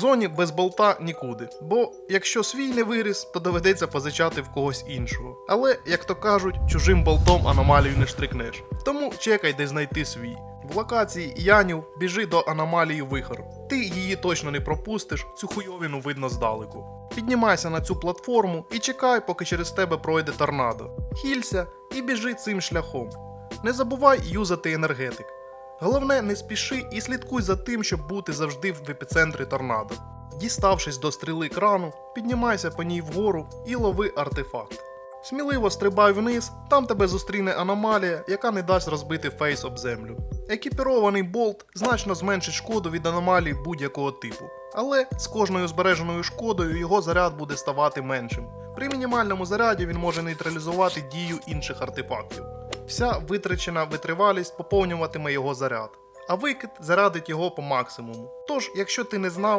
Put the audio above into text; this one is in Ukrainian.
зоні без болта нікуди. Бо якщо свій не виріс, то доведеться позичати в когось іншого. Але, як то кажуть, чужим болтом аномалію не штрикнеш. Тому чекай, де знайти свій. В локації Янів біжи до аномалії вихор. Ти її точно не пропустиш, цю хуйовину видно здалеку. Піднімайся на цю платформу і чекай, поки через тебе пройде торнадо. Хілься і біжи цим шляхом. Не забувай юзати енергетик. Головне, не спіши і слідкуй за тим, щоб бути завжди в епіцентрі торнадо. Діставшись до стріли крану, піднімайся по ній вгору і лови артефакт. Сміливо стрибай вниз, там тебе зустріне аномалія, яка не дасть розбити фейс об землю. Екіпірований болт значно зменшить шкоду від аномалій будь-якого типу, але з кожною збереженою шкодою його заряд буде ставати меншим. При мінімальному заряді він може нейтралізувати дію інших артефактів. Вся витрачена витривалість поповнюватиме його заряд, а викид зарадить його по максимуму. Тож, якщо ти не знав,